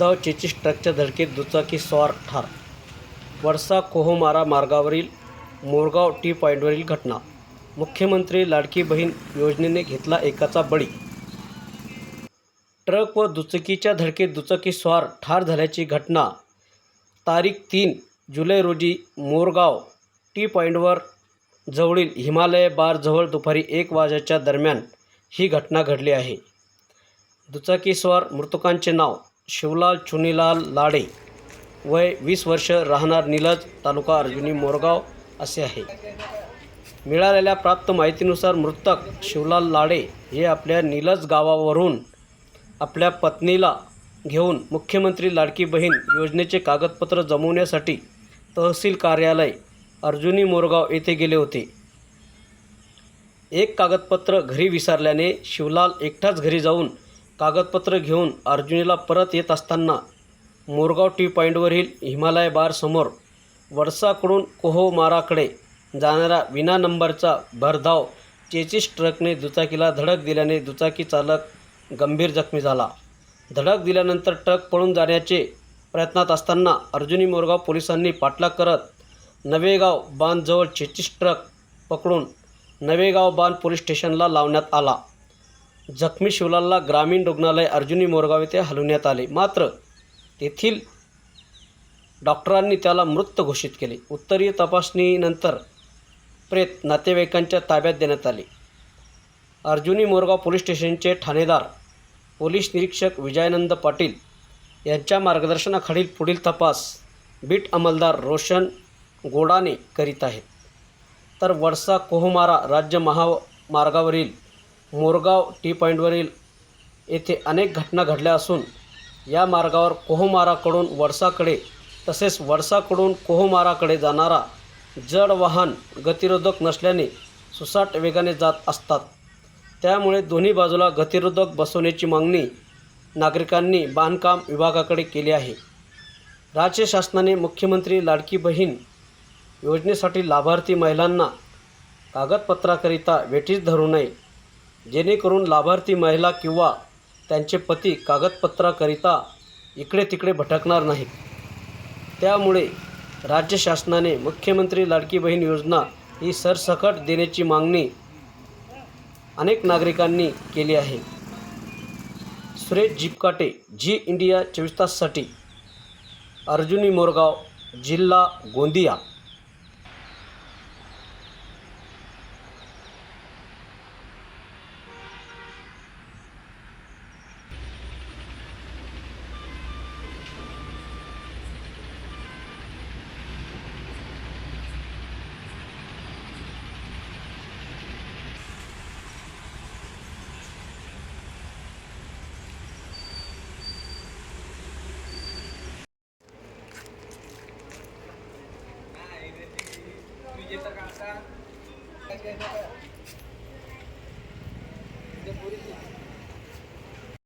Morgaon chassis ट्रकच्या धडकेत दुचाकी स्वार ठार. वडसा कोहोमारा मार्गावरील मोरगाव टी पॉईंटवरील घटना. मुख्यमंत्री लाडकी बहीण योजनेने घेतला एकाचा बळी. ट्रक व दुचाकीच्या धडकेत दुचाकी स्वार ठार झाल्याची घटना. तारीख तीन जुलै रोजी मोरगाव टी पॉईंटवर जवळील हिमालय बारजवळ दुपारी एक वाजेच्या दरम्यान ही घटना घडली आहे. दुचाकीस्वार मृतकांचे नाव. शिवलाल चुनीलाल लाडे वय वीस वर्ष राहणार निलज तालुका अर्जुनी मोरगाव असे आहे. मिळालेल्या प्राप्त माहितीनुसार मृतक शिवलाल लाडे हे आपल्या निलज गावावरून आपल्या पत्नीला घेऊन मुख्यमंत्री लाडकी बहीण योजनेचे कागदपत्र जमवण्यासाठी तहसील कार्यालय अर्जुनी मोरगाव येथे गेले होते. एक कागदपत्र घरी विसरल्याने शिवलाल एकटाच घरी जाऊन कागदपत्र घेऊन अर्जुनीला परत येत असताना मोरगाव टी पॉईंटवरील हिमालय बारसमोर वडसाकडून कोहोमाराकडे जाणारा विना नंबरचा भरधाव चेचिस ट्रकने दुचाकीला धडक दिल्याने दुचाकी चालक गंभीर जखमी झाला. धडक दिल्यानंतर ट्रक पळून जाण्याचे प्रयत्नात असताना अर्जुनी मोरगाव पोलिसांनी पाठलाग करत नवेगाव बांधजवळ चेचिस ट्रक पकडून नवेगाव बांध पोलीस स्टेशनला लावण्यात आला. जखमी शिवलालला ग्रामीण रुग्णालय अर्जुनी मोरगाव येथे हलवण्यात आले. मात्र तेथील डॉक्टरांनी त्याला मृत घोषित केले. उत्तरीय तपासणीनंतर प्रेत नातेवाईकांच्या ताब्यात देण्यात आले. अर्जुनी मोरगाव पोलीस स्टेशनचे ठाणेदार पोलीस निरीक्षक विजयानंद पाटील यांच्या मार्गदर्शनाखालील पुढील तपास बीट अंमलदार रोशन गोडाने करीत आहेत. तर वडसा कोहमारा राज्य महामार्गावरील मोरगाव टी पॉईंटवरील येथे अनेक घटना घडल्या असून या मार्गावर कोहमाराकडून वडसाकडे तसेच वडसाकडून कोहमाराकडे जाणारा जड वाहन गतिरोधक नसल्याने सुसाट वेगाने जात असतात. त्यामुळे दोन्ही बाजूला गतिरोधक बसवण्याची मागणी नागरिकांनी बांधकाम विभागाकडे केली आहे. राज्य शासनाने मुख्यमंत्री लाडकी बहीण योजनेसाठी लाभार्थी महिलांना कागदपत्राकरिता वेठीस धरू नये जेणेकरून लाभार्थी महिला किंवा त्यांचे पती कागदपत्राकरिता इकडे तिकडे भटकणार नाहीत. त्यामुळे राज्य शासनाने मुख्यमंत्री लाडकी बहीण योजना ही सरसकट देण्याची मागणी अनेक नागरिकांनी केली आहे. सुरेश जिपकाटे जी इंडिया चोवीस ताससाठी अर्जुनी मोरगाव जिल्हा गोंदिया. विजेचा काढता